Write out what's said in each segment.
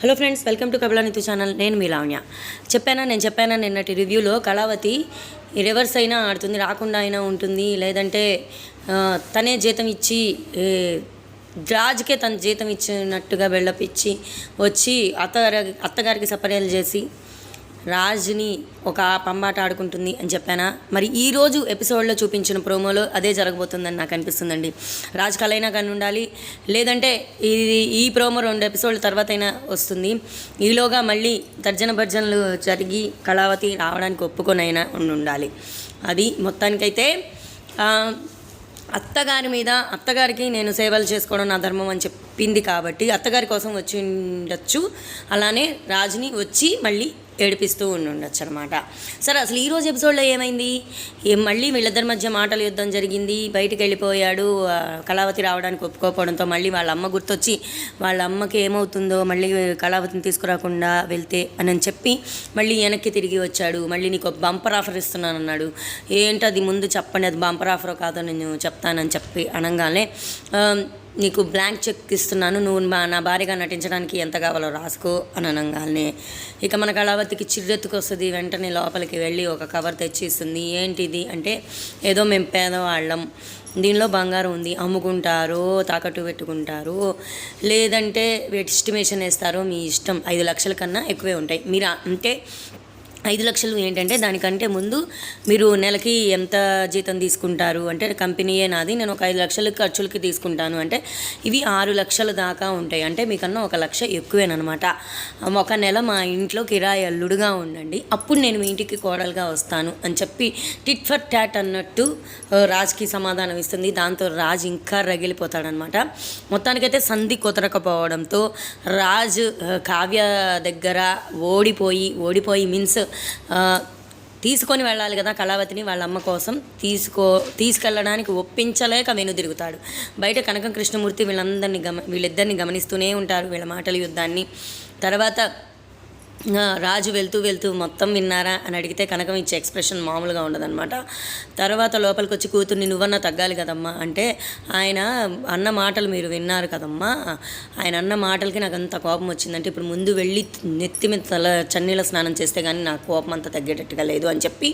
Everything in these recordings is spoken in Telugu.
హలో ఫ్రెండ్స్ వెల్కమ్ టు కబలానితు ఛానల్. నేను మీ లావణ్య. చెప్పానా నేను చెప్పానా నిన్నటి రివ్యూలో కళావతి రివర్స్ అయినా ఆడుతుంది రాకుండా అయినా ఉంటుంది. లేదంటే తనే జీతం ఇచ్చి రాజుకే తన జీతం ఇచ్చినట్టుగా వెళ్ళపిచ్చి వచ్చి అత్తగారి అత్తగారికి సపర్యాలు చేసి రాజ్ని ఒక పంబాట ఆడుకుంటుంది అని చెప్పానా? మరి ఈరోజు ఎపిసోడ్లో చూపించిన ప్రోమోలో అదే జరగబోతుందని నాకు అనిపిస్తుందండి. రాజ్ కలైనా కానీ ఉండాలి లేదంటే ఇది ఈ ప్రోమో రెండు ఎపిసోడ్ల తర్వాత అయినా వస్తుంది. ఈలోగా మళ్ళీ తర్జన భర్జనలు జరిగి కళావతి రావడానికి ఒప్పుకొని అయినా ఉండి ఉండాలి. అది మొత్తానికైతే అత్తగారి మీద అత్తగారికి నేను సేవలు చేసుకోవడం నా ధర్మం అని చెప్పింది కాబట్టి అత్తగారి కోసం వచ్చి ఉండొచ్చు అలానే రాజుని వచ్చి మళ్ళీ ఏడిపిస్తూ ఉండి ఉండొచ్చు అనమాట సరే అసలు ఈరోజు ఎపిసోడ్లో ఏమైంది? మళ్ళీ వీళ్ళిద్దరి మధ్య మాటల యుద్ధం జరిగింది. బయటికి వెళ్ళిపోయాడు. కళావతి రావడానికి ఒప్పుకోకపోవడంతో మళ్ళీ వాళ్ళ అమ్మ గుర్తొచ్చి వాళ్ళ అమ్మకి ఏమవుతుందో మళ్ళీ కళావతిని తీసుకురాకుండా వెళ్తే అని అని చెప్పి మళ్ళీ వెనక్కి తిరిగి వచ్చాడు. మళ్ళీ నీకు బంపర్ ఆఫర్ ఇస్తున్నాను అన్నాడు ఏంటది? ముందు చెప్పండి. అది బంపర్ ఆఫర్ కాదో నేను చెప్తానని చెప్పి అనగానే నీకు బ్లాంక్ చెక్ ఇస్తున్నాను నువ్వు మా నా భార్యగా నటించడానికి ఎంత కావాలో రాసుకో అని అనగానే. ఇక మన కళావతికి చిర్రెత్తుకు వస్తుంది వెంటనే లోపలికి వెళ్ళి ఒక కవర్ తెచ్చి ఇస్తుంది ఏంటిది అంటే ఏదో మేము పేదవాళ్ళం. దీనిలో బంగారం ఉంది అమ్ముకుంటారు తాకట్టు పెట్టుకుంటారు లేదంటే ఎస్టిమేషన్ వేస్తారో మీ ఇష్టం. ఐదు లక్షల కన్నా ఎక్కువే ఉంటాయి. మీరు అంటే ఐదు లక్షలు ఏంటంటే దానికంటే ముందు మీరు నెలకి ఎంత జీతం తీసుకుంటారు? అంటే కంపెనీయే నాది నేను ఒక ఐదు లక్షల ఖర్చులకి తీసుకుంటాను. అంటే ఇవి ఆరు లక్షల దాకా ఉంటాయి. అంటే మీకన్నా ఒక లక్ష ఎక్కువేనమాట ఒక నెల మా ఇంట్లో కిరాయి అల్లుడుగా ఉండండి. అప్పుడు నేను మీ ఇంటికి కోడలుగా వస్తాను అని చెప్పి టిట్ ఫర్ ట్యాట్ అన్నట్టు రాజ్కి సమాధానం ఇస్తుంది. దాంతో రాజ్ ఇంకా రగిలిపోతాడనమాట మొత్తానికైతే సంధి కుదరకపోవడంతో రాజ్ కావ్య దగ్గర ఓడిపోయి ఓడిపోయి మీన్స్ తీసుకొని వెళ్ళాలి కదా కళావతిని వాళ్ళ అమ్మ కోసం. తీసుకో తీసుకెళ్ళడానికి ఒప్పించలేక వెనుదిరుగుతాడు. బయట కనకం కృష్ణమూర్తి వీళ్ళందరినీ గమ వీళ్ళిద్దరిని గమనిస్తూనే ఉంటారు వీళ్ళ మాటల యుద్ధాన్ని. తర్వాత రాజు వెళ్తూ వెళ్తూ మొత్తం విన్నారా అని అడిగితే కనకం ఇచ్చే ఎక్స్ప్రెషన్ మామూలుగా ఉండదన్నమాట. తర్వాత లోపలికి వచ్చి కూతుర్ని నువ్వన్నా తగ్గాలి కదమ్మా అంటే ఆయన అన్న మాటలు మీరు విన్నారు కదమ్మా. ఆయన అన్న మాటలకి నాకు అంత కోపం వచ్చిందంటే ఇప్పుడు ముందు వెళ్ళి నెత్తి మీద తల చన్నీళ్ళ స్నానం చేస్తే కానీ నాకు కోపం అంత తగ్గేటట్టుగా లేదు అని చెప్పి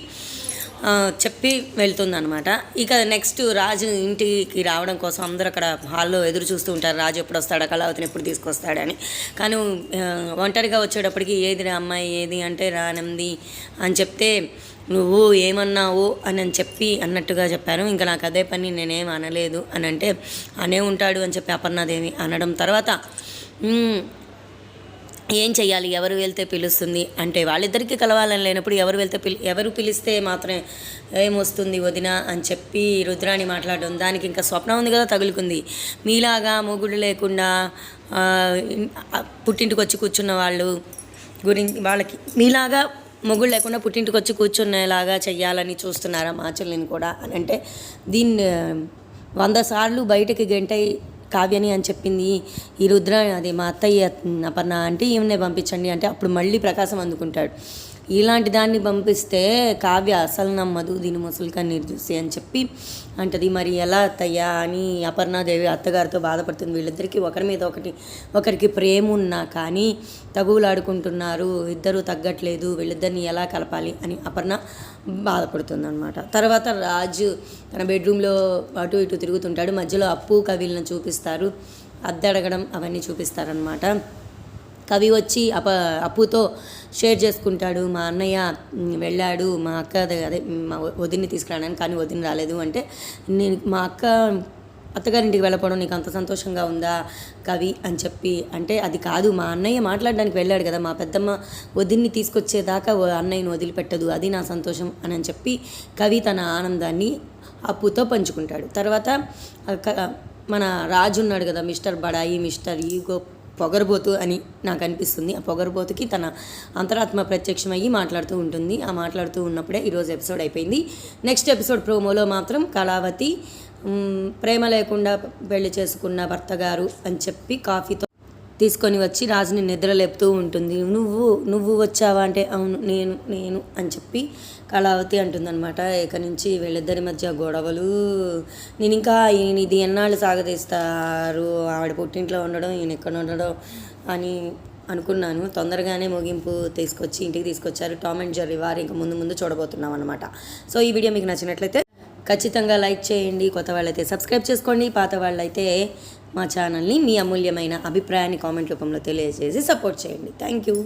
చెప్పి వెళ్తుందనమాట ఇక నెక్స్ట్ రాజు ఇంటికి రావడం కోసం అందరూ అక్కడ హాల్లో ఎదురు చూస్తూ ఉంటారు. రాజు ఎప్పుడు వస్తాడా? కళావతిని ఎప్పుడు తీసుకొస్తాడని కానీ ఒంటరిగా వచ్చేటప్పటికి ఏది రా అమ్మాయి? ఏది అంటే రానంది అని చెప్తే నువ్వు ఏమన్నావు? అని అని చెప్పి అన్నట్టుగా చెప్పాను. ఇంకా నాకు అదే పని నేనేం అనలేదు అని అంటే అనే ఉంటాడు అని చెప్పి అపర్ణాదేవి అనడం తర్వాత ఏం చేయాలి ఎవరు వెళ్తే పిలుస్తుంది? అంటే వాళ్ళిద్దరికీ కలవాలని లేనప్పుడు ఎవరు వెళ్తే పిలి ఎవరు పిలిస్తే మాత్రమే ఏమొస్తుంది వదిన అని చెప్పి రుద్రాణి మాట్లాడడం. దానికి ఇంకా స్వప్నం ఉంది కదా తగులుకుంది. మీలాగా మొగుడు లేకుండా పుట్టింటికి వచ్చి కూర్చున్న వాళ్ళు గురించి వాళ్ళకి మీలాగా మొగుడు లేకుండా పుట్టింటికి వచ్చి కూర్చునేలాగా చెయ్యాలని చూస్తున్నారా మా చెల్లిని కూడా? అని అంటే దీన్ని వంద సార్లు బయటకి గంటై కావ్యని అని చెప్పింది. ఈ రుద్ర అది మా అత్తయ్య అపర్ణ అంటే ఈమెనే పంపించండి అంటే అప్పుడు మళ్ళీ ప్రకాశం అందుకుంటాడు. ఇలాంటి దాన్ని పంపిస్తే కావ్య అసలు నమ్మదు దీని ముసలి కన్నీరు చూసి అని చెప్పి అంటది. మరి ఎలా అత్తయ్యా అని అపర్ణాదేవి అత్తగారితో బాధపడుతుంది. వీళ్ళిద్దరికీ ఒకరి మీద ఒకటి ఒకరికి ప్రేమ ఉన్నా కానీ తగువులాడుకుంటున్నారు. ఇద్దరు తగ్గట్లేదు వీళ్ళిద్దరిని ఎలా కలపాలి అని అపర్ణ బాధపడుతుంది అనమాట తర్వాత రాజు తన బెడ్రూమ్లో అటు ఇటు తిరుగుతుంటాడు. మధ్యలో అప్పు కవిలను చూపిస్తారు. అద్దె అడగడం అవన్నీ చూపిస్తారనమాట కవి వచ్చి అప అప్పుతో షేర్ చేసుకుంటాడు. మా అన్నయ్య వెళ్ళాడు. మా అక్క అదే మా వదిన్ని తీసుకురావడానికి కానీ వదిన రాలేదు అంటే నేను మా అక్క అత్తగారింటికి వెళ్ళపోవడం నీకు అంత సంతోషంగా ఉందా కవి అని చెప్పి అంటే అది కాదు. మా అన్నయ్య మాట్లాడడానికి వెళ్ళాడు కదా. మా పెద్దమ్మ వదిన్ని తీసుకొచ్చేదాకా అన్నయ్యను వదిలిపెట్టదు. అది నా సంతోషం అని అని చెప్పి కవి తన ఆనందాన్ని అప్పుతో పంచుకుంటాడు. తర్వాత మన రాజు ఉన్నాడు కదా మిస్టర్ బడాయి మిస్టర్ ఈగో పొగరబోతు అని నాకు అనిపిస్తుంది. ఆ పొగరబోతుకి తన అంతరాత్మ ప్రత్యక్షమయ్యి మాట్లాడుతూ ఉంటుంది. ఆ మాట్లాడుతూ ఉన్నప్పుడే ఈరోజు ఎపిసోడ్ అయిపోయింది. నెక్స్ట్ ఎపిసోడ్ ప్రోమోలో మాత్రం కళావతి ప్రేమ లేకుండా పెళ్ళి చేసుకున్న భర్త గారు అని చెప్పి కాఫీతో తీసుకొని వచ్చి రాజుని నిద్ర లేపుతూ ఉంటుంది. నువ్వు నువ్వు వచ్చావా? అంటే అవును నేను నేను అని చెప్పి కళావతి అంటుందన్నమాట. ఇక్కడి నుంచి వీళ్ళిద్దరి మధ్య గొడవలు. నేను ఇంకా ఈయన ఇది ఎన్నాళ్ళు సాగదీస్తారు? ఆవిడ పుట్టింట్లో ఉండడం ఈయన ఎక్కడ ఉండడం అని అనుకున్నాను. తొందరగానే ముగింపు తీసుకొచ్చి ఇంటికి తీసుకొచ్చారు టామ్ అండ్ జెర్రీ. వారు ఇంకా ముందు ముందు చూడబోతున్నాం అనమాట సో ఈ వీడియో మీకు నచ్చినట్లయితే ఖచ్చితంగా లైక్ చేయండి. కొత్త వాళ్ళైతే సబ్స్క్రైబ్ చేసుకోండి. పాత వాళ్ళైతే మా ఛానల్ని మీ అమూల్యమైన అభిప్రాయాన్ని కామెంట్ రూపంలో తెలియజేసి సపోర్ట్ చేయండి. Thank you.